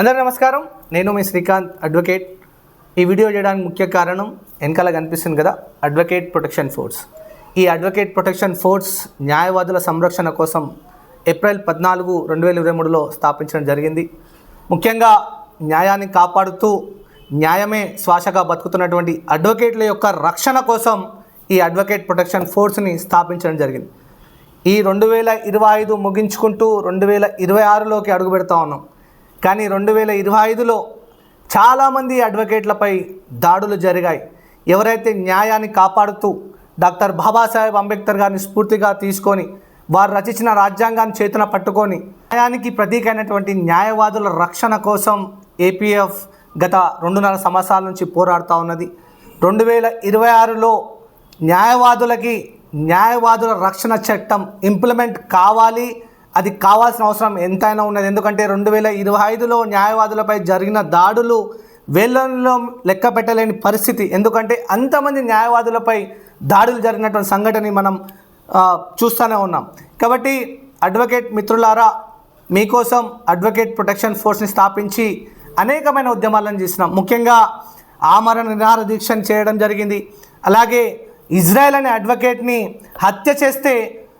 అందరికీ నమస్కారం. నేను మీ శ్రీకాంత్ అడ్వకేట్. ఈ వీడియో చేయడానికి ముఖ్య కారణం వెనకాల కనిపిస్తుంది కదా అడ్వకేట్ ప్రొటెక్షన్ ఫోర్స్. ఈ అడ్వకేట్ ప్రొటెక్షన్ ఫోర్స్ న్యాయవాదుల సంరక్షణ కోసం ఏప్రిల్ పద్నాలుగు రెండు వేల ఇరవై మూడులో స్థాపించడం జరిగింది. ముఖ్యంగా న్యాయాన్ని కాపాడుతూ న్యాయమే శ్వాసగా బతుకుతున్నటువంటి అడ్వకేట్ల యొక్క రక్షణ కోసం ఈ అడ్వకేట్ ప్రొటెక్షన్ ఫోర్స్ని స్థాపించడం జరిగింది. ఈ రెండు వేల ఇరవై ఐదు ముగించుకుంటూ రెండు వేల ఇరవై ఆరులోకి అడుగు పెడతా ఉన్నాం. కానీ రెండు వేల ఇరవై ఐదులో చాలామంది అడ్వకేట్లపై దాడులు జరిగాయి. ఎవరైతే న్యాయాన్ని కాపాడుతూ డాక్టర్ బాబాసాహెబ్ అంబేద్కర్ గారిని స్ఫూర్తిగా తీసుకొని వారు రచించిన రాజ్యాంగాన్ని చేతున పట్టుకొని న్యాయానికి ప్రతీక అయినటువంటి న్యాయవాదుల రక్షణ కోసం ఏపీఎఫ్ గత రెండున్నర సంవత్సరాల నుంచి పోరాడుతూ ఉన్నది. రెండు వేల ఇరవై ఆరులో న్యాయవాదులకి న్యాయవాదుల రక్షణ చట్టం ఇంప్లిమెంట్ కావాలి. అది కావాల్సిన అవసరం ఎంతైనా ఉన్నది. ఎందుకంటే రెండు వేల ఇరవై ఐదులో న్యాయవాదులపై జరిగిన దాడులు వేళ్ళలో లెక్క పెట్టలేని పరిస్థితి. ఎందుకంటే అంతమంది న్యాయవాదులపై దాడులు జరిగినటువంటి సంఘటన మనం చూస్తూనే ఉన్నాం. కాబట్టి అడ్వకేట్ మిత్రులారా మీకోసం అడ్వకేట్ ప్రొటెక్షన్ ఫోర్స్ని స్థాపించి అనేకమైన ఉద్యమాలను చేసినాం. ముఖ్యంగా ఆమరణ నిరాహార దీక్షను చేయడం జరిగింది. అలాగే ఇజ్రాయెల్ అనే అడ్వకేట్ని హత్య చేస్తే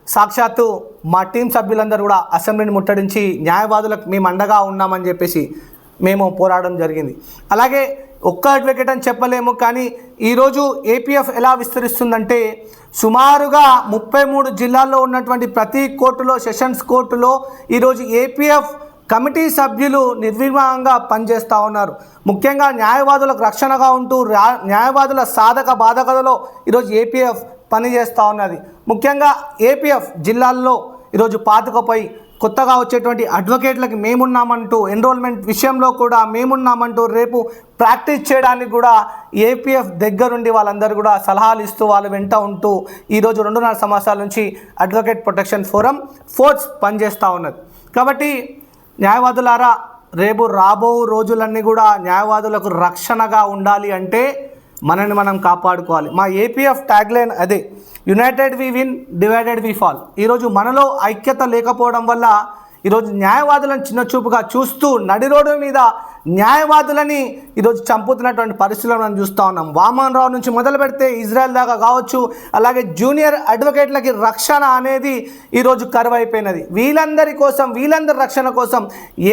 సాక్షాత్తు మా టీం సభ్యులందరూ కూడా అసెంబ్లీని ముట్టడించి న్యాయవాదులకు మేము అండగా ఉన్నామని చెప్పేసి మేము పోరాడడం జరిగింది. అలాగే ఒక్క అడ్వకేట్ అని చెప్పలేము కానీ ఈరోజు ఏపీఎఫ్ ఎలా విస్తరిస్తుందంటే సుమారుగా ముప్పై మూడు జిల్లాల్లో ఉన్నటువంటి ప్రతి కోర్టులో సెషన్స్ కోర్టులో ఈరోజు ఏపీఎఫ్ కమిటీ సభ్యులు నిర్విమానంగా పనిచేస్తూ ఉన్నారు. ముఖ్యంగా న్యాయవాదులకు రక్షణగా ఉంటూ రా- న్యాయవాదుల సాధక బాధకతలో ఈరోజు ఏపీఎఫ్ పనిచేస్తూ ఉన్నది. ముఖ్యంగా ఏపీఎఫ్ జిల్లాల్లో ఈరోజు పాతుకపోయి కొత్తగా వచ్చేటువంటి అడ్వకేట్లకి మేమున్నామంటూ ఎన్రోల్మెంట్ విషయంలో కూడా మేమున్నామంటూ రేపు ప్రాక్టీస్ చేయడానికి కూడా ఏపీఎఫ్ దగ్గరుండి వాళ్ళందరూ కూడా సలహాలు ఇస్తూ వాళ్ళు వెంట ఉంటూ ఈరోజు రెండున్నర సంవత్సరాల నుంచి అడ్వకేట్ ప్రొటెక్షన్ ఫోరం ఫోర్స్ పనిచేస్తూ ఉన్నది. కాబట్టి న్యాయవాదులారా రేపు రాబో రోజులన్నీ కూడా న్యాయవాదులకు రక్షణగా ఉండాలి అంటే మనని మనం కాపాడుకోవాలి. మా ఏపీఎఫ్ ట్యాగ్లైన్ అదే united we win divided we fall ఈరోజు మనలో ఐక్యత లేకపోవడం వల్ల ఈరోజు న్యాయవాదులను చిన్నచూపుగా చూస్తూ నడి రోడ్డు మీద న్యాయవాదులని ఈరోజు చంపుతున్నటువంటి పరిస్థితులను మనం చూస్తూ ఉన్నాం. వామన్ రావు నుంచి మొదలు పెడితే ఇజ్రాయెల్ దాకా కావచ్చు అలాగే జూనియర్ అడ్వకేట్లకి రక్షణ అనేది ఈరోజు కరువైపోయినది. వీళ్ళందరి కోసం వీళ్ళందరి రక్షణ కోసం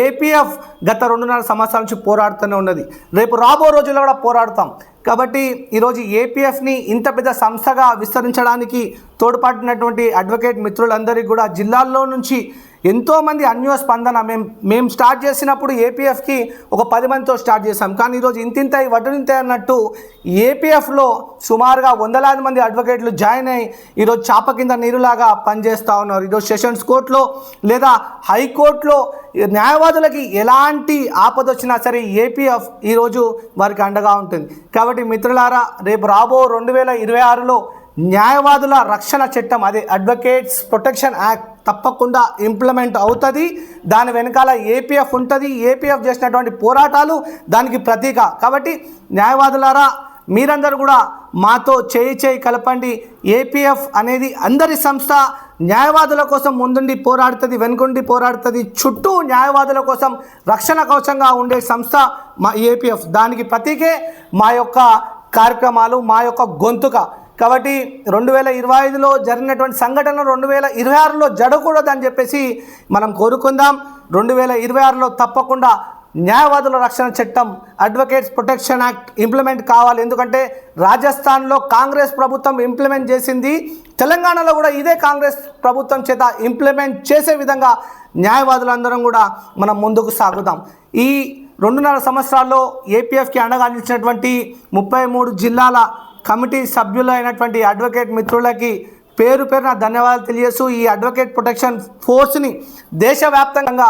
ఏపీఎఫ్ గత రెండున్నర సంవత్సరాల నుంచి పోరాడుతూనే ఉన్నది. రేపు రాబో రోజుల్లో కూడా పోరాడతాం. కాబట్టి ఈరోజు ఏపీఎఫ్ని ఇంత పెద్ద సంస్థగా విస్తరించడానికి తోడ్పడినటువంటి అడ్వకేట్ మిత్రులందరికీ కూడా జిల్లాల్లో నుంచి ఎంతోమంది అన్యో స్పందన మేము మేము స్టార్ట్ చేసినప్పుడు ఏపీఎఫ్కి ఒక పది మందితో స్టార్ట్ చేసాం కానీ ఈరోజు ఇంతింతాయి వడ్డనింతాయి అన్నట్టు ఏపీఎఫ్లో సుమారుగా వందలాది మంది అడ్వకేట్లు జాయిన్ అయ్యి ఈరోజు చాప కింద నీరులాగా పనిచేస్తూ ఉన్నారు. ఈరోజు సెషన్స్ కోర్టులో లేదా హైకోర్టులో న్యాయవాదులకి ఎలాంటి ఆపద వచ్చినా సరే ఏపీఎఫ్ ఈరోజు వారికి అండగా ఉంటుంది. కాబట్టి మిత్రులారా రేపు రాబో రెండు వేల ఇరవై ఆరులో న్యాయవాదుల రక్షణ చట్టం అదే అడ్వకేట్స్ ప్రొటెక్షన్ యాక్ట్ తప్పకుండా ఇంప్లిమెంట్ అవుతుంది. దాని వెనకాల ఏపీఎఫ్ ఉంటుంది. ఏపీఎఫ్ చేసినటువంటి పోరాటాలు దానికి ప్రతీక. కాబట్టి న్యాయవాదులారా మీరందరూ కూడా మాతో చేయి చేయి కలపండి. ఏపీఎఫ్ అనేది అందరి సంస్థ న్యాయవాదుల కోసం ముందుండి పోరాడుతుంది వెనుకుండి పోరాడుతుంది. చుట్టూ న్యాయవాదుల కోసం రక్షణ కవచంగా ఉండే సంస్థ మా ఏపీఎఫ్ దానికి ప్రతీకే మా యొక్క కార్యక్రమాలు మా యొక్క గొంతుక. కాబట్టి రెండు వేల ఇరవై ఐదులో జరిగినటువంటి సంఘటన రెండు వేల ఇరవై ఆరులో జరగకూడదని చెప్పేసి మనం కోరుకుందాం. రెండు వేల ఇరవై ఆరులో తప్పకుండా న్యాయవాదుల రక్షణ చట్టం అడ్వకేట్స్ ప్రొటెక్షన్ యాక్ట్ ఇంప్లిమెంట్ కావాలి. ఎందుకంటే రాజస్థాన్లో కాంగ్రెస్ ప్రభుత్వం ఇంప్లిమెంట్ చేసింది. తెలంగాణలో కూడా ఇదే కాంగ్రెస్ ప్రభుత్వం చేత ఇంప్లిమెంట్ చేసే విధంగా న్యాయవాదులందరం కూడా మనం ముందుకు సాగుదాం. ఈ రెండున్నర సంవత్సరాల్లో ఏపీఎఫ్కి అండగా నిలిచినటువంటి ముప్పై మూడు జిల్లాల కమిటీ సభ్యులైనటువంటి అడ్వకేట్ మిత్రులకి పేరు పేరున ధన్యవాదాలు తెలియజేస్తూ ఈ అడ్వకేట్ ప్రొటెక్షన్ ఫోర్స్ని దేశవ్యాప్తంగా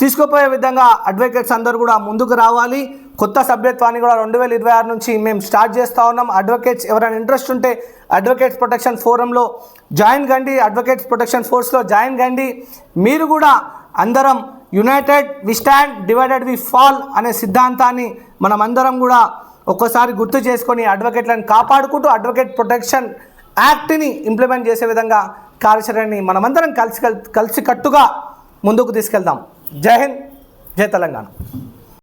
తీసుకుపోయే విధంగా అడ్వకేట్స్ అందరూ కూడా ముందుకు రావాలి. కొత్త సభ్యత్వాన్ని కూడా రెండు వేల ఇరవై ఆరు నుంచి మేము స్టార్ట్ చేస్తూ ఉన్నాం. అడ్వకేట్స్ ఎవరైనా ఇంట్రెస్ట్ ఉంటే అడ్వకేట్స్ ప్రొటెక్షన్ ఫోరంలో జాయిన్ కండి. అడ్వకేట్స్ ప్రొటెక్షన్ ఫోర్స్లో జాయిన్ కండి. మీరు కూడా అందరం united we stand divided we fall అనే సిద్ధాంతాన్ని మనమందరం కూడా ఒక్కసారి గుర్తు చేసుకొని అడ్వకేట్లను కాపాడుకుంటూ అడ్వకేట్ ప్రొటెక్షన్ యాక్ట్ని ఇంప్లిమెంట్ చేసే విధంగా కార్యాచరణని మనమందరం కలిసి కలిసి కట్టుగా ముందుకు తీసుకెళ్దాం. జై హింద్ జై తెలంగాణ.